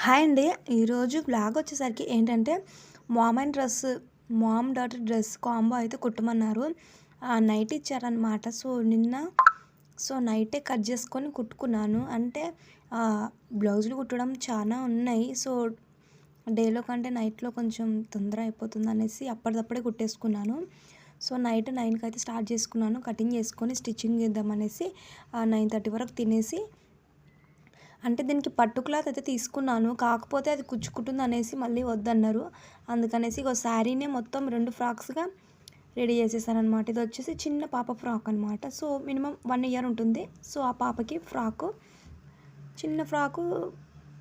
Hi అండి. ఈరోజు blog వచ్చేసరికి ఏంటంటే mom and dress mom daughter dress combo అయితే కుట్టమన్నారు. నైట్ ఇచ్చారనమాట సో నిన్న సో నైటే కట్ చేసుకొని కుట్టుకున్నాను. అంటే బ్లౌజులు కుట్టడం చాలా ఉన్నాయి. సో డేలో కంటే నైట్లో కొంచెం తొందర అయిపోతుంది అనేసి అప్పటిదప్పుడే కుట్టేసుకున్నాను. సో నైట్ నైన్కి అయితే స్టార్ట్ చేసుకున్నాను. కటింగ్ చేసుకొని స్టిచ్చింగ్ చేద్దామనేసి నైన్ థర్టీ వరకు తినేసి అంటే దీనికి పట్టు క్లాత్ అయితే తీసుకున్నాను. కాకపోతే అది కుచ్చుకుంటుంది అనేసి మళ్ళీ వద్దన్నారు. అందుకనేసి ఒక శారీనే మొత్తం రెండు ఫ్రాక్స్గా రెడీ చేసేసాను అనమాట ఇది వచ్చేసి చిన్న పాప ఫ్రాక్ అనమాట సో మినిమం వన్ ఇయర్ ఉంటుంది. సో ఆ పాపకి ఫ్రాకు చిన్న ఫ్రాకు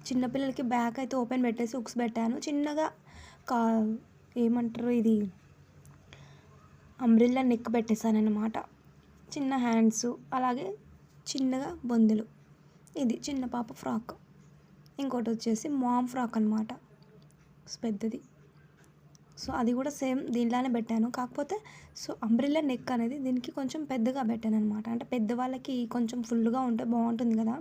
చిన్నపిల్లలకి బ్యాక్ అయితే ఓపెన్ పెట్టేసి ఉక్స్ పెట్టాను. చిన్నగా కా ఏమంటారు ఇది? అంబ్రిల్లా నెక్ పెట్టేశాను అనమాట చిన్న హ్యాండ్స్ అలాగే చిన్నగా బొందులు. ఇది చిన్న పాప ఫ్రాక్. ఇంకోటి వచ్చేసి మామ్ ఫ్రాక్ అనమాట పెద్దది. సో అది కూడా సేమ్ దీనిలానే పెట్టాను. కాకపోతే సో అంబ్రిల్లా నెక్ అనేది దీనికి కొంచెం పెద్దగా పెట్టాను అనమాట అంటే పెద్దవాళ్ళకి కొంచెం ఫుల్గా ఉంటే బాగుంటుంది కదా.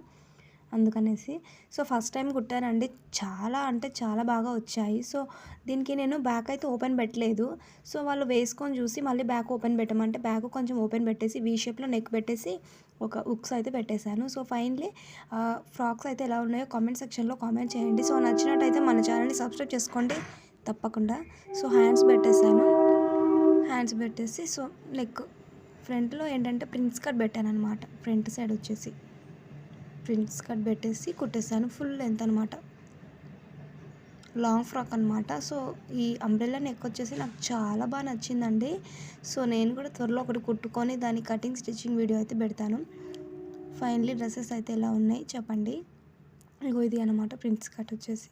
అందుకనేసి. సో ఫస్ట్ టైం కుట్టానండి. చాలా అంటే చాలా బాగా వచ్చాయి. సో దీనికి నేను బ్యాక్ అయితే ఓపెన్ పెట్టలేదు. సో వాళ్ళు వేసుకొని చూసి మళ్ళీ బ్యాక్ ఓపెన్ పెట్టమంటే బ్యాక్ కొంచెం ఓపెన్ పెట్టేసి వీ షేప్లో నెక్ పెట్టేసి ఒక ఉక్స్ అయితే పెట్టేశాను. సో ఫైనలీ ఫ్రాక్స్ అయితే ఎలా ఉన్నాయో కామెంట్ సెక్షన్లో కామెంట్ చేయండి. సో నచ్చినట్టయితే మన ఛానల్ని సబ్స్క్రైబ్ చేసుకోండి. తప్పకుండా. సో హ్యాండ్స్ పెట్టేశాను. హ్యాండ్స్ పెట్టేసి సో నెక్ ఫ్రంట్లో ఏంటంటే ప్రిన్స్ కట్ పెట్టాను అనమాట ఫ్రంట్ సైడ్ వచ్చేసి. ప్రిన్స్ కట్ పెట్టేసి కుట్టేసాను ఫుల్ లెంత్ అనమాట లాంగ్ ఫ్రాక్ అనమాట సో ఈ అంబ్రెల్లా నెక్ వచ్చేసి నాకు చాలా బాగా నచ్చిందండి. సో నేను కూడా త్వరలో ఒకటి కుట్టుకొని దాని కటింగ్ స్టిచ్చింగ్ వీడియో అయితే పెడతాను. ఫైనలీ డ్రెస్సెస్ అయితే ఎలా ఉన్నాయి చెప్పండి. ఇగో ఇది అనమాట ప్రిన్స్ కట్ వచ్చేసి.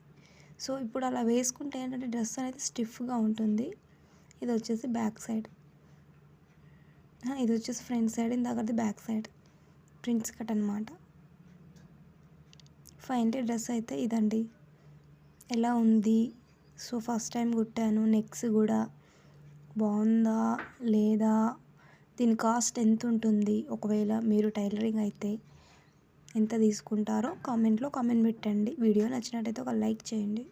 సో ఇప్పుడు అలా వేసుకుంటే ఏంటంటే డ్రెస్ అనేది స్టిఫ్గా ఉంటుంది. ఇది వచ్చేసి బ్యాక్ సైడ్. ఇది వచ్చేసి ఫ్రంట్ సైడ్ ఇందాకది బ్యాక్ సైడ్. ప్రింట్స్ కట్ అనమాట ఫైనలీ డ్రెస్ అయితే ఇదండి. ఎలా ఉంది? సో ఫస్ట్ టైం కుట్టాను. నెక్స్ కూడా బాగుందా? లేదా? దీని కాస్ట్ ఎంత ఉంటుంది? ఒకవేళ మీరు టైలరింగ్ అయితే ఎంత తీసుకుంటారో కామెంట్లో కామెంట్ పెట్టండి. వీడియో నచ్చినట్టయితే ఒక లైక్ చేయండి.